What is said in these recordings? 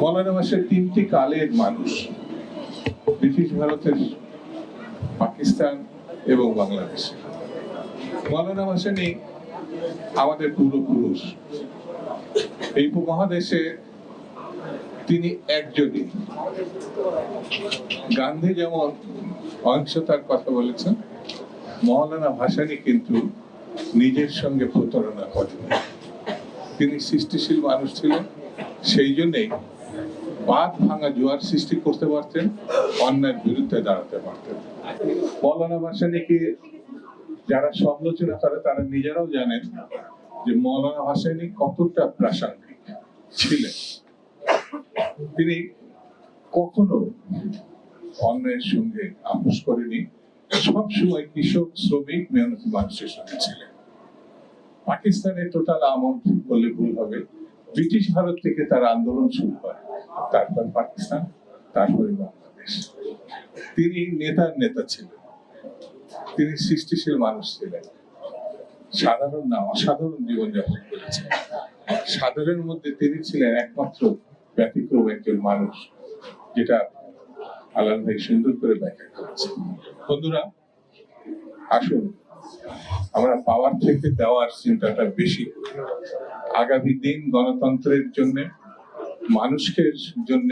মৌলানা ভাষার তিনটি কালের মানুষ, ব্রিটিশ ভারতের, পাকিস্তান এবং বাংলাদেশ। মৌলানা ভাসানী আমাদের পূর্বপুরুষ। এই উপমহাদেশে তিনি একজনই। গান্ধী যেমন অহিংসতার কথা বলেছেন, মৌলানা ভাসানী কিন্তু নিজের সঙ্গে প্রতারণা করেন। তিনি সৃষ্টিশীল মানুষ ছিলেন, সেই জন্যেই বাদ ভাঙা জোয়ার সৃষ্টি করতে পারতেন, অন্যায়ের বিরুদ্ধে দাঁড়াতে পারতেন। মৌলানা ভাসানীকে যারা সমালোচনা করে, তারা নিজেরাও জানেন যে মৌলানা ভাসানী কতটা প্রাসঙ্গিক ছিলেন। তিনি কখনো অন্যায়ের সঙ্গে আপোষ করেনি। সবসময় কৃষক, শ্রমিক, মেহনতি মানুষের সঙ্গে ছিলেন। পাকিস্তানের টোটাল আমল বললে ভুল হবে। ব্রিটিশ ভারত থেকে তার আন্দোলন শুরু হয়। তারপর পাকিস্তান, তারপরে বাংলাদেশ। তিনি নেতার নেতা ছিলেন। তিনি সৃষ্টিশীল মানুষ ছিলেন। সাধারণ না, অসাধারণ জীবনযাপন করেছেন। সাধারণের মধ্যে তিনি ছিলেন একমাত্র ব্যতিক্রম একজন মানুষ, যেটা আলাল ভাই সুন্দর করে ব্যাখ্যা করেছে বন্ধুরা, আসুন আমরা পাওয়ার থেকে দেওয়ার চিন্তাটা বেশি আগামী দিন গণতন্ত্রের জন্য, মানুষকে জন্য,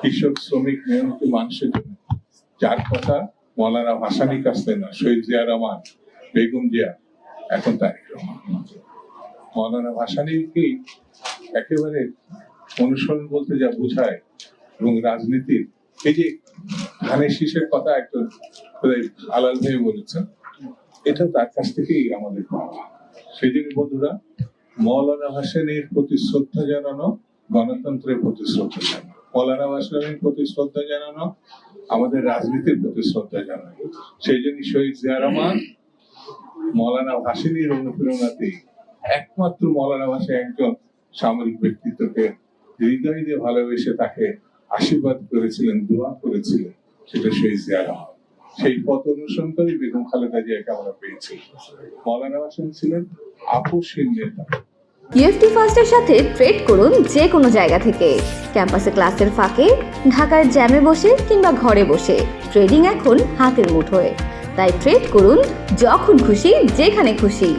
কৃষক, শ্রমিক, মেহনতি মানুষের জন্য। যার কথা মৌলানা ভাসানি কাছে না, শহীদ জিয়া রহমান, বেগম জিয়া, এখন তারিক রহমান। মৌলানা ভাসানিকে একেবারে অনুসরণ বলতে যা বোঝায় এবং রাজনীতির, এই যে ধানের শীষের কথা একজন আলাল ভাই বলেছেন এটা তার কাছ থেকেই আমাদের পাওয়া। জন্য বন্ধুরা, মৌলানা ভাসানির প্রতি শ্রদ্ধা জানানো, গণতন্ত্রের প্রতি শ্রদ্ধা জানানো, মৌলানা ভাসানির প্রতি শ্রদ্ধা জানানো, আমাদের রাজনীতির প্রতি শ্রদ্ধা জানানো। সেই জন্য শহীদ জিয়া রহমান, মৌলানা ভাসানির অনুপ্রেরণাতেই একমাত্র মৌলানা ভাষা একজন সামরিক ব্যক্তিত্বকে হৃদয় দিয়ে ভালোবেসে তাকে আশীর্বাদ করেছিলেন, দোয়া করেছিলেন, সেটা শহীদ জিয়া রহমান। সেই পথ অনুসরণ করে বেগম খালেদা জিয়াকে আমরা পেয়েছি। মৌলানা হাসান ছিলেন আপোষহীন নেতা ইউএফটি ফার্স্টের সাথে ট্রেড করুন যে কোনো জায়গা থেকে। ক্যাম্পাসে ক্লাসের ফাঁকে, ঢাকার জ্যামে বসে কিংবা ঘরে বসে। ট্রেডিং এখন হাতের মুঠোয়। তাই ট্রেড করুন যখন খুশি, যেখানে খুশি।